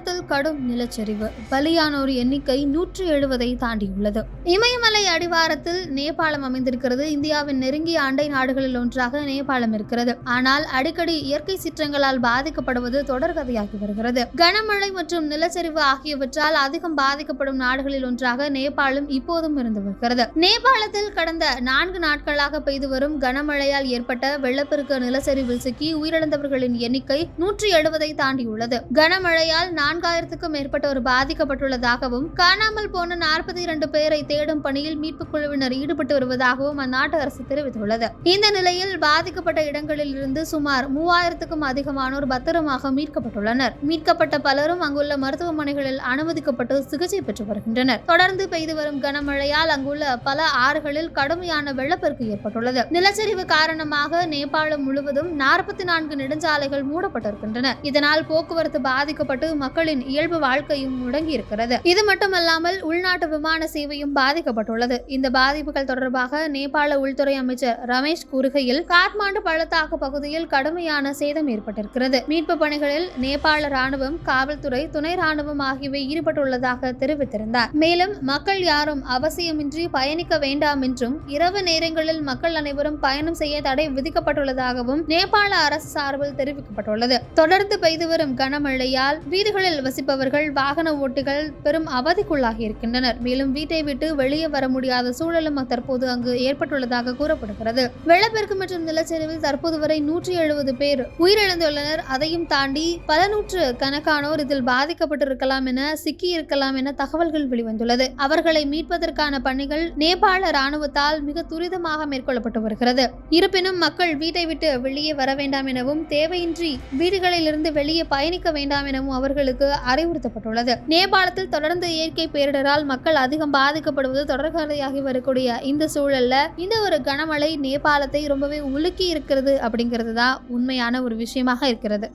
நகரத்தில் கடும் நிலச்சரிவு. பலியானோர் எண்ணிக்கை நூற்றி எழுபதை தாண்டியுள்ளது. இமயமலை அடிவாரத்தில் நேபாளம் அமைந்திருக்கிறது. இந்தியாவின் நெருங்கிய அண்டை நாடுகளில் ஒன்றாக நேபாளம் இருக்கிறது. ஆனால் அடிக்கடி இயற்கை சீற்றங்களால் பாதிக்கப்படுவது தொடர்கதையாகி வருகிறது. கனமழை மற்றும் நிலச்சரிவு ஆகியவற்றால் அதிகம் பாதிக்கப்படும் நாடுகளில் ஒன்றாக நேபாளம் இப்போதும் இருந்து வருகிறது. நேபாளத்தில் கடந்த நான்கு நாட்களாக பெய்து வரும் கனமழையால் ஏற்பட்ட வெள்ளப்பெருக்க நிலச்சரிவில் சிக்கி உயிரிழந்தவர்களின் எண்ணிக்கை நூற்றி எழுபதை தாண்டியுள்ளது. கனமழையால் நான்காயிரத்துக்கும் மேற்பட்டோர் பாதிக்கப்பட்டுள்ளதாகவும் காணாமல் போன நாற்பத்தி இரண்டு பேரை தேடும் பணியில் மீட்புக் குழுவினர் ஈடுபட்டு வருவதாகவும் அந்நாட்டு அரசு தெரிவித்துள்ளது. இந்த நிலையில் பாதிக்கப்பட்ட இடங்களில் இருந்து சுமார் மூவாயிரத்துக்கும் அதிகமானோர் பத்திரமாக மீட்கப்பட்டுள்ளனர். மீட்கப்பட்ட பலரும் அங்குள்ள மருத்துவமனைகளில் அனுமதிக்கப்பட்டு சிகிச்சை பெற்று வருகின்றனர். தொடர்ந்து பெய்து வரும் கனமழையால் அங்குள்ள பல ஆறுகளில் கடுமையான வெள்ளப்பெருக்கு ஏற்பட்டுள்ளது. நிலச்சரிவு காரணமாக நேபாளம் முழுவதும் நாற்பத்தி நான்கு நெடுஞ்சாலைகள் மூடப்பட்டிருக்கின்றன. இதனால் போக்குவரத்து பாதிக்கப்பட்டு மக்கள் மக்களின் இயல்பு வாழ்க்கையும் முடங்கி இருக்கிறது இது மட்டுமல்லாமல் உள்நாட்டு விமான சேவையும் பாதிக்கப்பட்டுள்ளது. இந்த பாதிப்புகள் தொடர்பாக நேபாள உள்துறை அமைச்சர் ரமேஷ் கூறுகையில் காத்மாண்டு பள்ளத்தாக்கு பகுதியில் கடுமையான சேதம் ஏற்பட்டிருக்கிறது. மீட்பு பணிகளில் நேபாள ராணுவம் காவல்துறை துணை ராணுவம் ஆகியவை ஈடுபட்டுள்ளதாக தெரிவித்திருந்தார். மேலும் மக்கள் யாரும் அவசியமின்றி பயணிக்க வேண்டாம் என்றும் இரவு நேரங்களில் மக்கள் அனைவரும் பயணம் செய்ய தடை விதிக்கப்பட்டுள்ளதாகவும் நேபாள அரசு சார்பில் தெரிவிக்கப்பட்டுள்ளது. தொடர்ந்து பெய்து வரும் கனமழையால் வீடுகளில் வசிப்பவர்கள் வாகன ஓட்டிகள் பெரும் அவதிக்குள்ளாகி இருக்கின்றனர். மேலும் வீட்டை விட்டு வெளியே வர முடியாத சூழலும் தற்போது அங்கு ஏற்பட்டுள்ளதாக கூறப்படுகிறது. வெள்ளப்பெருக்கு மற்றும் நிலச்சரிவில் தற்போது வரை நூற்றி எழுபது பேர் உயிரிழந்துள்ளனர். அதையும் தாண்டி பல நூற்று கணக்கானோர் இதில் பாதிக்கப்பட்டிருக்கலாம் என சிக்கி இருக்கலாம் என தகவல்கள் வெளிவந்துள்ளது. அவர்களை மீட்பதற்கான பணிகள் நேபாள ராணுவத்தால் மிக துரிதமாக மேற்கொள்ளப்பட்டு வருகிறது. இருப்பினும் மக்கள் வீட்டை விட்டு வெளியே வர வேண்டாம் எனவும் தேவையின்றி வீடுகளிலிருந்து வெளியே பயணிக்க வேண்டாம் எனவும் அவர்களுக்கு அறிவுறுத்தப்பட்டுள்ளது. நேபாளத்தில் தொடர்ந்து இயற்கை பேரிடரால் மக்கள் அதிகம் பாதிக்கப்படுவது தொடர்கதையாகி வரக்கூடிய இந்த சூழல்ல இந்த ஒரு கனமழை நேபாளத்தை ரொம்பவே உலுக்கி இருக்கிறது அப்படிங்கிறது தான் உண்மையான ஒரு விஷயமாக இருக்கிறது.